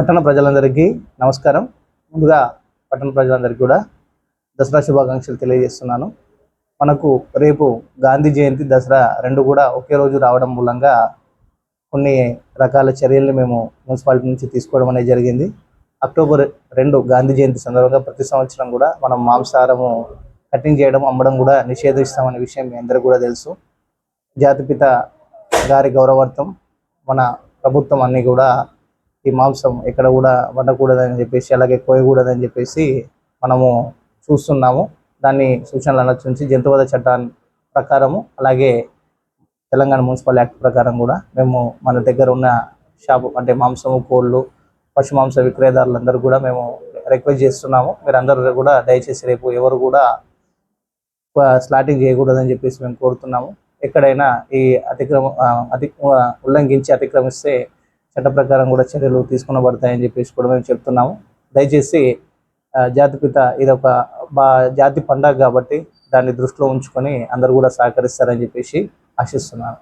పట్టణ ప్రజలందరికీ నమస్కారం. ముందుగా పట్టణ ప్రజలందరికీ కూడా దసరా శుభాకాంక్షలు తెలియజేస్తున్నాను. మనకు రేపు గాంధీ జయంతి దసరా రెండు కూడా ఒకే రోజు రావడం మూలంగా కొన్ని రకాల చర్యల్ని మేము మున్సిపాలిటీ నుంచి తీసుకోవడం అనేది జరిగింది. అక్టోబర్ రెండు గాంధీ జయంతి సందర్భంగా ప్రతి సంవత్సరం కూడా మనం మాంసాహారము కటింగ్ చేయడం అమ్మడం కూడా నిషేధిస్తామనే విషయం మీ అందరికీ కూడా తెలుసు. జాతిపిత గారి గౌరవార్థం మన ప్రభుత్వం అన్ని కూడా ఈ మాంసం ఎక్కడ కూడా వండకూడదని చెప్పేసి అలాగే కోయకూడదని చెప్పేసి మనము చూస్తున్నాము. దాన్ని సూచనలు అనుసరించి జంతువధ చట్టాన్ని ప్రకారము అలాగే తెలంగాణ మున్సిపల్ యాక్ట్ ప్రకారం కూడా మేము మన దగ్గర ఉన్న షాపు అంటే మాంసము కోళ్ళు పశు మాంస విక్రయదారులందరూ కూడా మేము రిక్వెస్ట్ చేస్తున్నాము. మీరు అందరూ కూడా దయచేసి రేపు ఎవరు కూడా స్లాటింగ్ చేయకూడదని చెప్పేసి మేము కోరుతున్నాము. ఎక్కడైనా ఈ అతిక్రమ అతి ఉల్లంఘించి అతిక్రమిస్తే చట్ట ప్రకారం కూడా చర్యలు తీసుకునబడతాయని చెప్పేసి కూడా మేము చెప్తున్నాము. దయచేసి జాతిపిత ఇది ఒక బా జాతి పండగ కాబట్టి దాన్ని దృష్టిలో ఉంచుకొని అందరూ కూడా సహకరిస్తారని చెప్పేసి ఆశిస్తున్నాను.